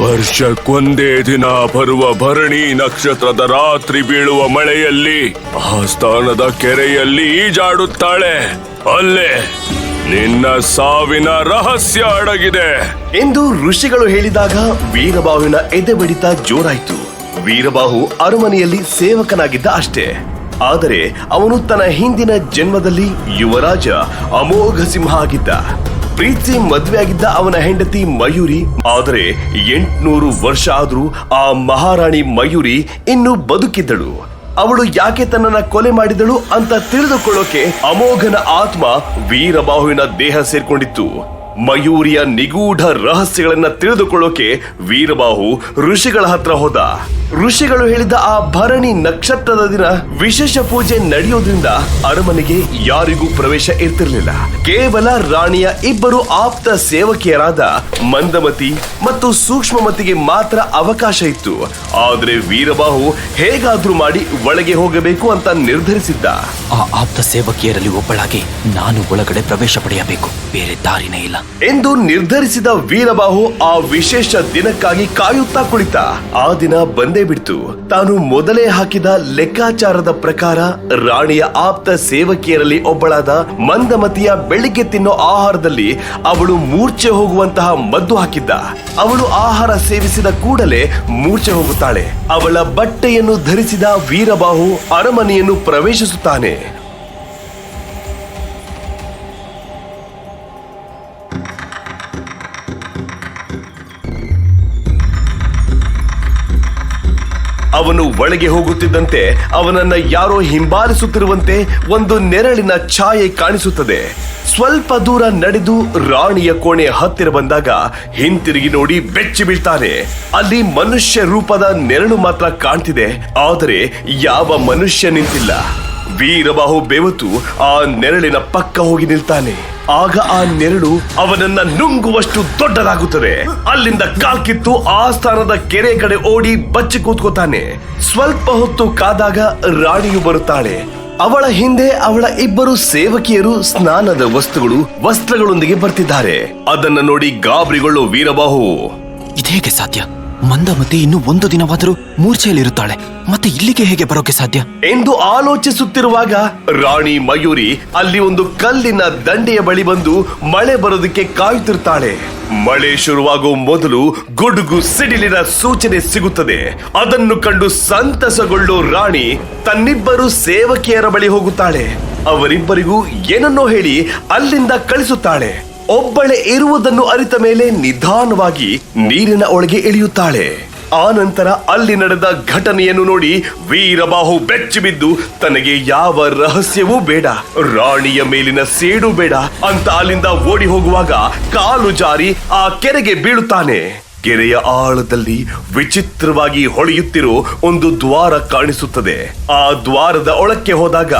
ವರ್ಷಕ್ಕೊಂದೇ ದಿನ ಬರುವ ಭರಣಿ ನಕ್ಷತ್ರದ ರಾತ್ರಿ ಬೀಳುವ ಮಳೆಯಲ್ಲಿ ಆ ಸ್ಥಾನದ ಕೆರೆಯಲ್ಲಿ ಈಜಾಡುತ್ತಾಳೆ. ಅಲ್ಲೇ ನಿನ್ನ ಸಾವಿನ ರಹಸ್ಯ ಅಡಗಿದೆ. ಎಂದು ಋಷಿಗಳು ಹೇಳಿದಾಗ ವೀರಬಾಹುವಿನ ಎದೆ ಬಡಿತ ಜೋರಾಯ್ತು. ವೀರಬಾಹು ಅರಮನೆಯಲ್ಲಿ ಸೇವಕನಾಗಿದ್ದ ಅಷ್ಟೇ. ಆದರೆ ಅವನು ತನ್ನ ಹಿಂದಿನ ಜನ್ಮದಲ್ಲಿ ಯುವರಾಜ ಅಮೋಘ ಸಿಂಹ ಆಗಿದ್ದ. ಪ್ರೀತಿ ಮದುವೆಯಾಗಿದ್ದ ಅವನ ಹೆಂಡತಿ ಮಯೂರಿ. ಆದರೆ ಎಂಟ್ನೂರು ವರ್ಷ ಆದರೂ ಆ ಮಹಾರಾಣಿ ಮಯೂರಿ ಇನ್ನೂ ಬದುಕಿದ್ದಳು. ಅವಳು ಯಾಕೆ ತನ್ನನ್ನ ಕೊಲೆ ಮಾಡಿದಳು ಅಂತ ತಿಳಿದುಕೊಳ್ಳೋಕೆ ಅಮೋಘನ ಆತ್ಮ ವೀರಬಾಹುವಿನ ದೇಹ ಸೇರ್ಕೊಂಡಿತ್ತು. ಮಯೂರಿಯ ನಿಗೂಢ ರಹಸ್ಯಗಳನ್ನ ತಿಳಿದುಕೊಳ್ಳೋಕೆ ವೀರಬಾಹು ಋಷಿಗಳ ಹತ್ರ ಹೋದ. ಋಷಿಗಳು ಹೇಳಿದ ಆ ಭರಣಿ ನಕ್ಷತ್ರದ ದಿನ ವಿಶೇಷ ಪೂಜೆ ನಡೆಯೋದ್ರಿಂದ ಅರಮನೆಗೆ ಯಾರಿಗೂ ಪ್ರವೇಶ ಇರ್ತಿರ್ಲಿಲ್ಲ. ಕೇವಲ ರಾಣಿಯ ಇಬ್ಬರು ಆಪ್ತ ಸೇವಕಿಯರಾದ ಮಂದಮತಿ ಮತ್ತು ಸೂಕ್ಷ್ಮಮತಿಗೆ ಮಾತ್ರ ಅವಕಾಶ ಇತ್ತು. ಆದ್ರೆ ವೀರಬಾಹು ಹೇಗಾದ್ರೂ ಮಾಡಿ ಒಳಗೆ ಹೋಗಬೇಕು ಅಂತ ನಿರ್ಧರಿಸಿದ್ದ. ಆ ಆಪ್ತ ಸೇವಕಿಯರಲ್ಲಿ ಒಬ್ಬಳಾಗಿ ನಾನು ಒಳಗಡೆ ಪ್ರವೇಶ ಪಡೆಯಬೇಕು. ಬೇರೆ ದಾರಿನೇ ಇಲ್ಲ. ಎಂದು ನಿರ್ಧರಿಸಿದ ವೀರಬಾಹು ಆ ವಿಶೇಷ ದಿನಕ್ಕಾಗಿ ಕಾಯುತ್ತಾ ಕುಳಿತ. ಆ ದಿನ ಬಂದೇ ಬಿಡ್ತು. ತಾನು ಮೊದಲೇ ಹಾಕಿದ ಲೆಕ್ಕಾಚಾರದ ಪ್ರಕಾರ ರಾಣಿಯ ಆಪ್ತ ಸೇವಕಿಯರಲ್ಲಿ ಒಬ್ಬಳಾದ ಮಂದಮತಿಯ ಬೆಳಿಗ್ಗೆ ತಿನ್ನೋ ಆಹಾರದಲ್ಲಿ ಅವಳು ಮೂರ್ಛೆ ಹೋಗುವಂತಹ ಮದ್ದು ಹಾಕಿದ್ದ. ಅವಳು ಆಹಾರ ಸೇವಿಸಿದ ಕೂಡಲೇ ಮೂರ್ಛೆ ಹೋಗುತ್ತಾಳೆ. ಅವಳ ಬಟ್ಟೆಯನ್ನು ಧರಿಸಿದ ವೀರಬಾಹು ಅರಮನೆಯನ್ನು ಪ್ರವೇಶಿಸುತ್ತಾನೆ. ಅವನು ಒಳಗೆ ಹೋಗುತ್ತಿದ್ದಂತೆ ಅವನನ್ನ ಯಾರೋ ಹಿಂಬಾಲಿಸುತ್ತಿರುವಂತೆ ಒಂದು ನೆರಳಿನ ಛಾಯೆ ಕಾಣಿಸುತ್ತದೆ. ಸ್ವಲ್ಪ ದೂರ ನಡೆದು ರಾಣಿಯ ಕೋಣೆ ಹತ್ತಿರ ಬಂದಾಗ ಹಿಂತಿರುಗಿ ನೋಡಿ ಬೆಚ್ಚಿ ಬೀಳ್ತಾನೆ. ಅಲ್ಲಿ ಮನುಷ್ಯ ರೂಪದ ನೆರಳು ಮಾತ್ರ ಕಾಣ್ತಿದೆ, ಆದರೆ ಯಾವ ಮನುಷ್ಯ ನಿಂತಿಲ್ಲ. ವೀರಬಾಹು ಬೆವತು ಆ ನೆರಳಿನ ಪಕ್ಕ ಹೋಗಿ ನಿಲ್ತಾನೆ. ಆಗ ಆ ನೆರಳು ಅವನನ್ನ ನುಂಗುವಷ್ಟು ದೊಡ್ಡದಾಗುತ್ತದೆ. ಅಲ್ಲಿಂದ ಕಾಲ್ಕಿತ್ತು ಆ ಸ್ಥಾನದ ಕೆರೆ ಕಡೆ ಓಡಿ ಬಚ್ಚಿ ಕೂತ್ಕೋತಾನೆ. ಸ್ವಲ್ಪ ಹೊತ್ತು ಕಾದಾಗ ರಾಣಿಯು ಬರುತ್ತಾಳೆ. ಅವಳ ಹಿಂದೆ ಅವಳ ಇಬ್ಬರು ಸೇವಕಿಯರು ಸ್ನಾನದ ವಸ್ತುಗಳು ವಸ್ತ್ರಗಳೊಂದಿಗೆ ಬರ್ತಿದ್ದಾರೆ. ಅದನ್ನ ನೋಡಿ ಗಾಬರಿಗೊಳ್ಳೋ ವೀರಬಾಹು. ಇದೇಗೆ ಸಾಧ್ಯ? ಮಂದಮತಿ ಇನ್ನು ಒಂದು ದಿನವಾದರೂ ಮೂರ್ಛೆಯಲ್ಲಿರುತ್ತಾಳೆ. ಮತ್ತೆ ಇಲ್ಲಿಗೆ ಹೇಗೆ ಬರೋಕೆ ಸಾಧ್ಯ? ಎಂದು ಆಲೋಚಿಸುತ್ತಿರುವಾಗ ರಾಣಿ ಮಯೂರಿ ಅಲ್ಲಿ ಒಂದು ಕಲ್ಲಿನ ದಂಡೆಯ ಬಳಿ ಬಂದು ಮಳೆ ಬರೋದಕ್ಕೆ ಕಾಯುತ್ತಿರ್ತಾಳೆ ಮಳೆ ಶುರುವಾಗೋ ಮೊದಲು ಗುಡುಗು ಸಿಡಿಲಿನ ಸೂಚನೆ ಸಿಗುತ್ತದೆ. ಅದನ್ನು ಕಂಡು ಸಂತಸಗೊಳ್ಳೋ ರಾಣಿ ತನ್ನಿಬ್ಬರು ಸೇವಕಿಯರ ಬಳಿ ಹೋಗುತ್ತಾಳೆ. ಅವರಿಬ್ಬರಿಗೂ ಏನನ್ನೋ ಹೇಳಿ ಅಲ್ಲಿಂದ ಕಳಿಸುತ್ತಾಳೆ. ಒಬ್ಬಳೆ ಇರುವುದನ್ನು ಅರಿತ ಮೇಲೆ ನಿಧಾನವಾಗಿ ನೀರಿನ ಒಳಗೆ ಇಳಿಯುತ್ತಾಳೆ. ಆ ನಂತರ ಅಲ್ಲಿ ನಡೆದ ಘಟನೆಯನ್ನು ನೋಡಿ ವೀರಬಾಹು ಬೆಚ್ಚಿ ಬಿದ್ದು ತನಗೆ ಯಾವ ರಹಸ್ಯವೂ ಬೇಡ, ರಾಣಿಯ ಮೇಲಿನ ಸೇಡು ಬೇಡ ಅಂತ ಅಲ್ಲಿಂದ ಓಡಿ ಹೋಗುವಾಗ ಕಾಲು ಜಾರಿ ಆ ಕೆರೆಗೆ ಬೀಳುತ್ತಾನೆ. ಕೆರೆಯ ಆಳದಲ್ಲಿ ವಿಚಿತ್ರವಾಗಿ ಹೊಳೆಯುತ್ತಿರೋ ಒಂದು ದ್ವಾರ ಕಾಣಿಸುತ್ತದೆ. ಆ ದ್ವಾರದ ಒಳಕ್ಕೆ ಹೋದಾಗ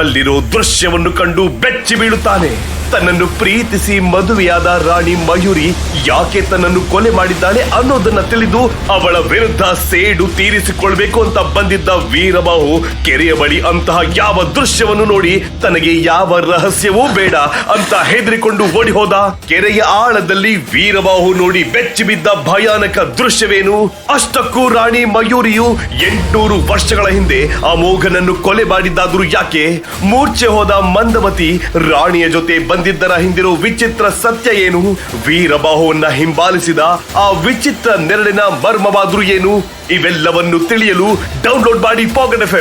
ಅಲ್ಲಿರೋ ದೃಶ್ಯವನ್ನು ಕಂಡು ಬೆಚ್ಚಿ ಬೀಳುತ್ತಾನೆ. ತನ್ನನ್ನು ಪ್ರೀತಿಸಿ ಮದುವೆಯಾದ ರಾಣಿ ಮಯೂರಿ ಯಾಕೆ ತನ್ನನ್ನು ಕೊಲೆ ಮಾಡಿದ್ದಾಳೆ ಅನ್ನೋದನ್ನ ತಿಳಿದು ಅವಳ ವಿರುದ್ಧ ಸೇಡು ತೀರಿಸಿಕೊಳ್ಬೇಕು ಅಂತ ಬಂದಿದ್ದ ವೀರಬಾಹು ಕೆರೆಯ ಬಳಿ ಅಂತಹ ಯಾವ ದೃಶ್ಯವನ್ನು ನೋಡಿ ತನಗೆ ಯಾವ ರಹಸ್ಯವೂ ಬೇಡ ಅಂತ ಹೆದರಿಕೊಂಡು ಓಡಿ ಹೋದ. ಕೆರೆಯ ಆಳದಲ್ಲಿ ವೀರಬಾಹು ನೋಡಿ ಬೆಚ್ಚಿ ಬಿದ್ದ ಭಯಾನಕ ದೃಶ್ಯವೇನು? ಅಷ್ಟಕ್ಕೂ ರಾಣಿ ಮಯೂರಿಯು ಎಂಟುನೂರು ವರ್ಷಗಳ ಹಿಂದೆ ಅಮೋಘನನ್ನು ಕೊಲೆ ಮಾಡಿದ್ದಾದ್ರೂ ಯಾಕೆ? ಮೂರ್ಛೆ ಹೋದ ಮಂದಮತಿ ರಾಣಿಯ ಜೊತೆ ಬಂದಿದ್ದರ ಹಿಂದಿರೋ ವಿಚಿತ್ರ ಸತ್ಯ ಏನು? ವೀರಬಾಹುವನ್ನ ಹಿಂಬಾಲಿಸಿದ ಆ ವಿಚಿತ್ರ ನೆರಳಿನ ಮರ್ಮವಾದ್ರೂ ಏನು? ಇವೆಲ್ಲವನ್ನು ತಿಳಿಯಲು ಡೌನ್ಲೋಡ್ ಮಾಡಿ ಪಾಕೆಟ್ ಎಫ್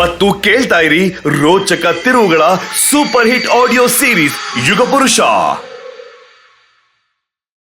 ಮತ್ತು ಕೇಳ್ತಾ ಇರಿ ರೋಚಕ ತಿರುವುಗಳ super hit audio series Yugapurusha.